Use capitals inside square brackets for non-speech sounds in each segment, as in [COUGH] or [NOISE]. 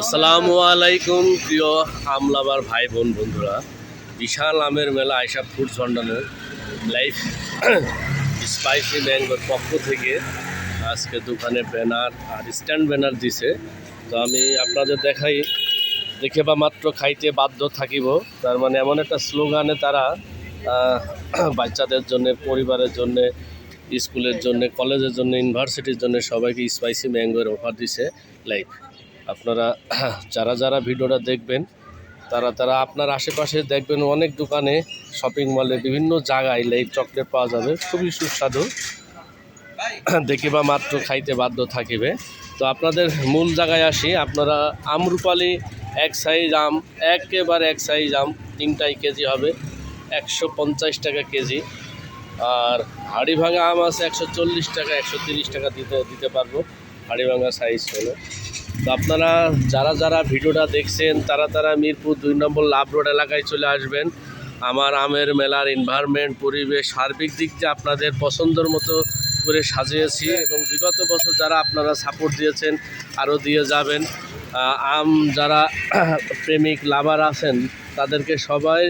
আসসালামু আলাইকুম প্রিয় আমলাবার ভাই বোন বন্ধুরা। বিশাল আমের মেলা আয়সা ফুড ঝন্ডানোর লাইফ স্পাইসি ম্যাঙ্গোর পক্ষ থেকে আজকে দোকানে ব্যানার আর স্ট্যান্ড ব্যানার দিছে। তো আমি আপনাদের দেখাই, দেখে বা মাত্র খাইতে বাধ্য থাকিব। তার মানে এমন একটা স্লোগানে তারা বাচ্চাদের জন্য, পরিবারের জন্য, স্কুলের জন্য, কলেজের জন্য ইউনিভার্সিটির জন্য সবাইকে স্পাইসি ম্যাঙ্গোর অফার দিছে লাইক আপনারা যারা যারা ভিডিওটা দেখবেন, তারা তারা আপনার আশেপাশে দেখবেন অনেক দোকানে শপিং মলে বিভিন্ন জায়গায় লাইভ চকলেট পাওয়া যাবে। খুবই সুস্বাদু। দেখে বা মাত্র খাইতে বাধ্য থাকিবে। তো আপনাদের মূল জায়গায় আসি। আপনারা আমরুপালি এক সাইজ আম, একেবারে এক সাইজ আম, তিনটাই কেজি হবে। একশো পঞ্চাশ টাকা কেজি। আর হাড়ি ভাঙা আম আছে একশো চল্লিশ টাকা, একশো তিরিশ টাকা দিতে দিতে পারব। হাড়ি ভাঙা সাইজ হলো। তো আপনারা যারা যারা ভিডিওটা দেখছেন, তারা তারা মিরপুর দুই নম্বর লাভ রোড এলাকায় চলে আসবেন। আমার আমের মেলার এনভায়রনমেন্ট পরিবেশ, সার্বিক দিক দিয়ে আপনাদের পছন্দের মতো করে সাজিয়েছি এবং বিগত বছর যারা আপনারা সাপোর্ট দিয়েছেন, আরও দিয়ে যাবেন। আম যারা [CLEARS THROAT] প্রেমিক লাভার আছেন, তাদেরকে সবাই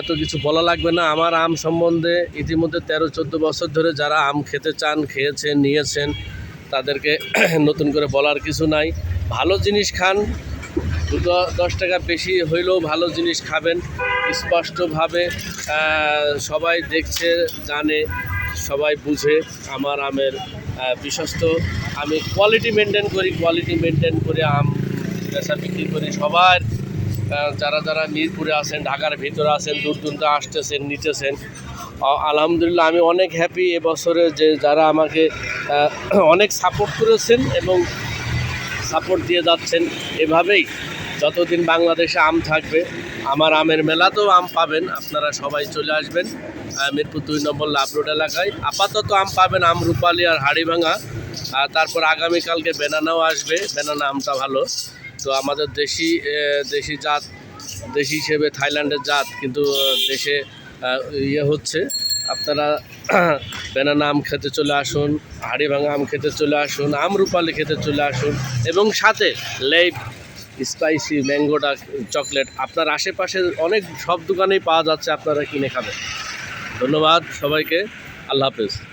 এত কিছু বলা লাগবে না। আমার আম সম্বন্ধে ইতিমধ্যে তেরো, চোদ্দ বছর ধরে যারা আম খেতে চান, খেয়েছেন, নিয়েছেন তাদেরকে [CLEARS THROAT] নতুন করে বলার কিছু নাই। ভালো জিনিস খান, দুটো দশ টাকা বেশি হইলেও ভালো জিনিস খাবেন, স্পষ্টভাবে সবাই দেখছে, জানে, সবাই বুঝে, আমার আমের বিশ্বস্ত। আমি কোয়ালিটি মেনটেন করি কোয়ালিটি মেনটেন করে আম, বেচা বিক্রি করি। সবার যারা যারা মিরপুরে আছেন, ঢাকার ভিতরে আছেন, দূর দূরান্ত আসতেছেন, নিতেছেন আলহামদুলিল্লাহ, আমি অনেক হ্যাপি এবছরে যে যারা আমাকে অনেক সাপোর্ট করেছেন এবং সাপোর্ট দিয়ে যাচ্ছেন এভাবেই। যতদিন বাংলাদেশে আম থাকবে, আমার আমের মেলাতেও আম পাবেন, আপনারা সবাই চলে আসবেন মিরপুর দুই নম্বর লাভ রোড এলাকায়। আপাতত আম পাবেন আম রূপালি আর হাড়িভাঙা আর তারপর আগামীকালকে বেনানাও আসবে, বেনানা আমটা ভালো। তো আমাদের দেশি দেশি জাত, দেশি হিসেবে থাইল্যান্ডের জাত, কিন্তু দেশে ইয়ে হচ্ছে, আপনারা [CLEARS THROAT] বেনানা আম খেতে চলে আসুন, হাড়ি ভাঙা আম খেতে চলে আসুন, আম রূপালি খেতে চলে আসুন, এবং সাথে লেপ স্পাইসি, ম্যাঙ্গোটা, চকলেট, আপনার আশেপাশের অনেক সব দোকানেই পাওয়া যাচ্ছে, আপনারা কিনে খাবেন। ধন্যবাদ সবাইকে, আল্লাহ হাফেজ।